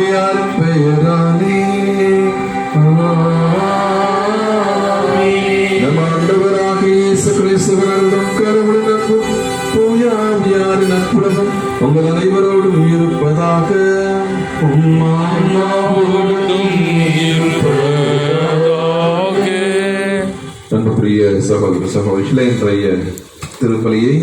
ஆவியாரின் பெயராலே. நம் ஆண்டவராக இயேசு கிறிஸ்துவனும் கடவுளின் அன்பும் தூய ஆவியாரின் அற்புதமும் உங்கள் அனைவரோடும் இருப்பதாக. அன்புக்குரிய சகோதர சகோதரிகளே இன்றைய திருப்பலியை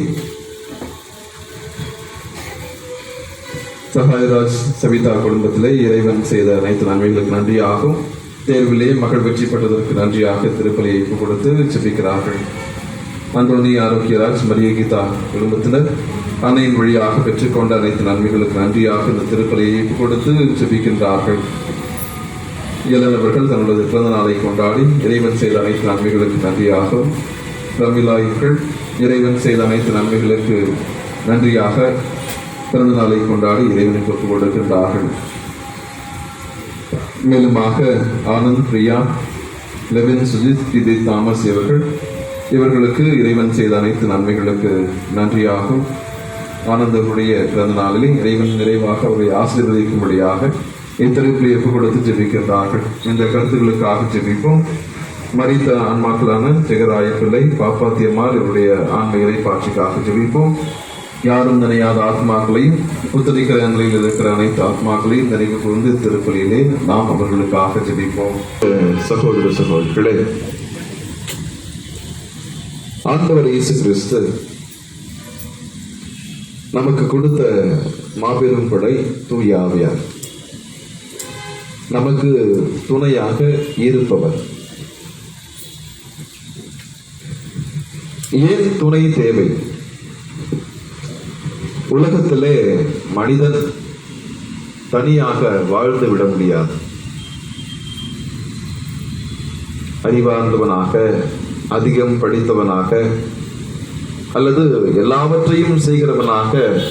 சஹாயராஜ் சவிதா குடும்பத்திலே இறைவன் செய்த அனைத்து நன்மைகளுக்கு நன்றியாகும். தேர்விலே மகள் வெற்றி பெற்றதற்கு நன்றியாக திருப்பலியை கொடுத்து ஜெபிக்கிறார்கள் அந்தோனி ஆரோக்கியராஜ் மரிய கீதா குடும்பத்தினர் அன்னையின் வழியாக பெற்றுக்கொண்ட அனைத்து நன்மைகளுக்கு நன்றியாக இந்த திருப்பலியை கொடுத்து ஜெபிக்கின்றார்கள் இயலனவர்கள் தங்களது பிறந்த நாளை கொண்டாடி இறைவன் செய்த அனைத்து நன்மைகளுக்கு நன்றியாகவும் பிரமிலாயுக்கள் இறைவன் செய்த அனைத்து நன்மைகளுக்கு நன்றியாக பிறந்த நாளை கொண்டாடி இறைவனை ஒப்புக் கொடுக்கின்றார்கள் மேலுமாக ஆனந்த் பிரியா லெவின் சுஜித் கிதி தாமஸ் இவர்கள் இவர்களுக்கு இறைவன் செய்த அனைத்து நன்மைகளுக்கு நன்றியாகும். ஆனந்தருடைய பிறந்த நாளிலே இறைவன் நிறைவாக அவரை ஆசீர்வதிக்கும்படியாக இத்தருப்பில் ஒப்புக் கொடுத்து ஜெபிக்கின்றார்கள். இந்த கருத்துக்களுக்காக ஜெபிப்போம். மறித்த ஆன்மாக்களான ஜெகராய பிள்ளை பாப்பாத்தியம்மாள் இவருடைய ஆன்மைகளை இறைப்பாட்சிக்காக ஜெபிப்போம். யாரும் நினையாத ஆத்மாக்களையும் புத்தரிக்கிற நிலையில் இருக்கிற அனைத்து ஆத்மாக்களையும் நினைவு கூர்ந்து திருப்பலியிலே நாம் அவர்களுக்காக ஜெபிப்போம். சகோதர சகோதரிகளே ஆண்டவர் இயேசு கிறிஸ்து நமக்கு கொடுத்த மாபெரும் கொடை தூயாவியார் நமக்கு துணையாக இருப்பவர். ஏன் துணை தேவை? உலகத்திலே மனிதன் தனியாக வாழ்ந்து விட முடியாது. அறிவார்ந்தவனாக அதிகம் படித்தவனாக அல்லது எல்லாவற்றையும் செய்கிறவனாக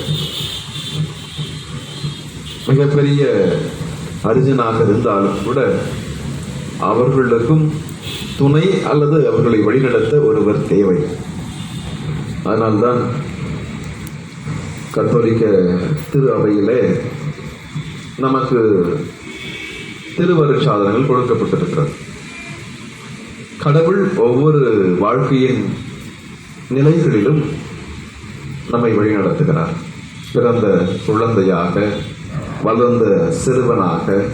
மிகப்பெரிய அர்ஜுனாக இருந்தாலும் கூட அவர்களுக்கும் துணை அல்லது அவர்களை வழிநடத்த ஒருவர் தேவை. அதனால்தான் கத்தோலிக்க திரு அவையிலே நமக்கு திருவருட்சாதனங்கள் கொடுக்கப்பட்டிருக்கிறது. கடவுள் ஒவ்வொரு வாழ்க்கையின் நிலைகளிலும் நம்மை வழிநடத்துகிறார். பிறந்த குழந்தையாக வளர்ந்த சிறுவனாக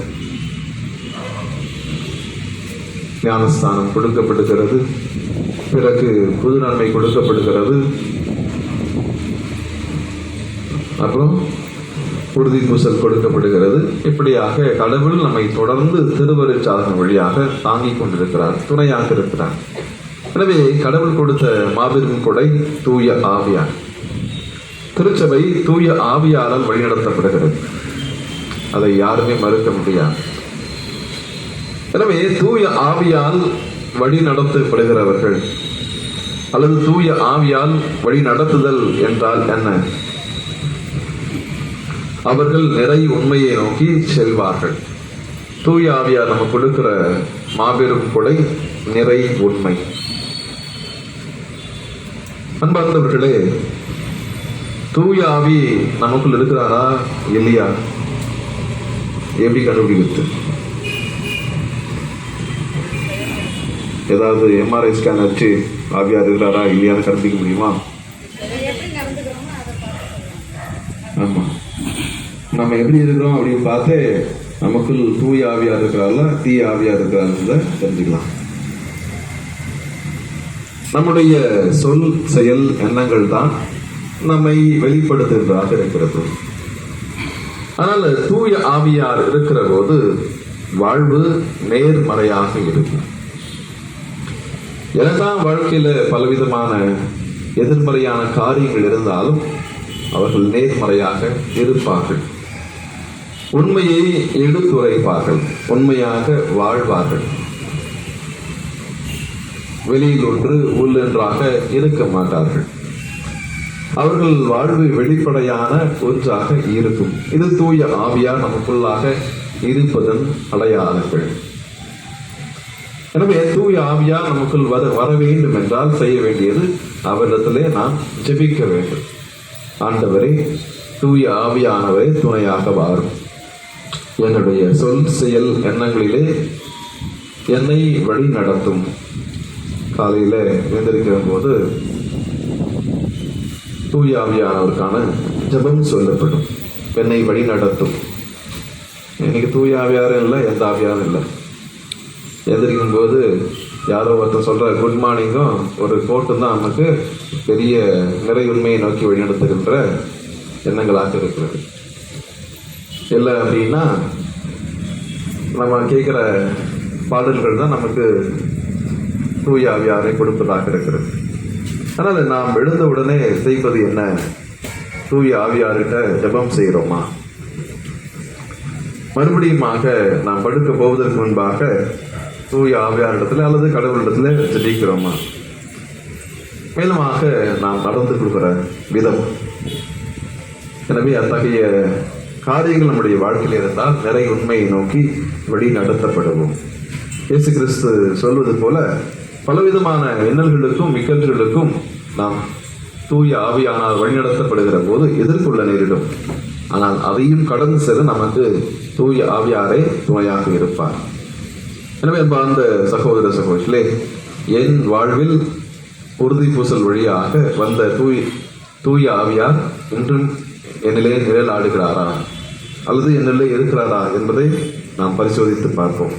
ஞானஸ்தானம் கொடுக்கப்படுகிறது. பிறகு புது நன்மை கொடுக்கப்படுகிறது. அப்புறம் உறுதி பூசல் கொடுக்கப்படுகிறது. இப்படியாக கடவுள் நம்மை தொடர்ந்து திருவருட்சாதனம் வழியாக தாங்கிக் கொண்டிருக்கிறார் துணையாக இருக்கிறார். எனவே கடவுள் கொடுத்த மாபெரும் கொடை தூய ஆவியார் திருச்சபை தூய ஆவியாரால் வழிநடத்தப்படுகிறது. அதை யாருமே மறுக்க முடியாது. எனவே தூய ஆவியால் வழி நடத்தப்படுகிறவர்கள் அல்லது தூய ஆவியால் வழி நடத்துதல் என்றால் என்ன? அவர்கள் நிறை உண்மையை நோக்கி செல்வார்கள். தூய ஆவியார் நம்ம கொடுக்கிற மாபெரும் கொடை நிறை உண்மை. அன்பார்ந்தவர்களே தூய ஆவி நமக்குள் இருக்கிறாரா இல்லையா? எப்படி கண்டுபிடிக்கிறது ஏதாவது எம்ஆர்ஐ ஸ்கேன் வச்சு ஆவியார் இருக்கிறாரா இல்லையான்னு கண்டுபிடிக்க முடியுமா? எப்படி நடந்துக்கிறோமோ அதை பார்த்து ஆமா நம்ம எப்படி இருக்கிறோம் அப்படின்னு பார்த்து நமக்குள் தூய ஆவியா இருக்கிறாங்களா தீ ஆவியா இருக்கிறாங்க தெரிஞ்சுக்கலாம். நம்முடைய சொல் செயல் எண்ணங்கள் தான் நம்மை வெளிப்படுத்துகிறதாக இருக்கிறது. ஆனால் தூய ஆவியார் இருக்கிற போது வாழ்வு நேர்மறையாக இருக்கும். எனதான் வாழ்க்கையில பலவிதமான எதிர்மறையான காரியங்கள் இருந்தாலும் அவர்கள் நேர்மறையாக இருப்பார்கள். உண்மையை எடுத்துரைப்பார்கள் உண்மையாக வாழ்வார்கள். வெளியில் ஒன்று உள்ளென்றாக இருக்க மாட்டார்கள். அவர்கள் வாழ்வு வெளிப்படையான ஒன்றாக இருக்கும். இது தூய ஆவியா நமக்குள்ளாக இருப்பதன் அடையாளங்கள். எனவே தூய ஆவியா நமக்குள் வர வர வேண்டும் என்றால் செய்ய வேண்டியது அவரிடத்திலே நாம் ஜெபிக்க வேண்டும். ஆண்டவரே தூய ஆவியானவரே துணையாக வாரும். என்னுடைய சொல் செயல் எண்ணங்களிலே என்னை வழி நடத்தும். காலையில் எழுந்திருக்கிற போது தூயாவியானவருக்கான ஜபம் ஜெபம் சொல்லப்படும். என்னை வழி நடத்தும். இன்னைக்கு தூயாவியாரும் இல்லை எந்த ஆவியாரும் இல்லை. எந்திரிக்கும் போது யாரோ ஒருத்தர் சொல்கிற குட் மார்னிங்கும் ஒரு கோட்டும் தான் நமக்கு பெரிய நிறையுண்மையை நோக்கி வழிநடத்துகின்ற எண்ணங்களாக இருக்கிறது. இல்லை அப்படின்னா நம்ம கேட்குற பாடல்கள் தான் நமக்கு தூய ஆவியாரை கொடுப்பதாக இருக்கிறது. ஆனால் நாம் எழுந்த உடனே செய்வது என்ன? தூய ஆவியார்கிட்ட ஜெபம் செய்கிறோமா? மறுபடியுமாக நாம் படுக்க போவதற்கு முன்பாக தூய ஆவியாரிடத்தில் அல்லது கடவுளிடத்தில் ஜெபிக்கிறோமா? மேலுமாக நாம் நடந்து கொடுக்குற விதம். எனவே அத்தகைய காரியங்கள் நம்முடைய வாழ்க்கையில் இருந்தால் நிறை உண்மையை நோக்கி வழி நடத்தப்படுவோம். இயேசு கிறிஸ்து சொல்வது போல பலவிதமான இன்னல்களுக்கும் மிக்கல்களுக்கும் நாம் தூய ஆவியானால் வழிநடத்தப்படுகிற போது எதிர்கொள்ள நேரிடும். ஆனால் அதையும் கடந்து செல்ல நமக்கு தூய ஆவியாரே துணையாக இருப்பார். எனவே அந்த சகோதர சகோதரிகளே என் வாழ்வில் உறுதி பூசல் வழியாக வந்த தூய் தூய ஆவியார் இன்றும் என்னிலே நிழல் ஆடுகிறாரா அல்லது என்னிலே இருக்கிறாரா என்பதை நாம் பரிசோதித்து பார்ப்போம்.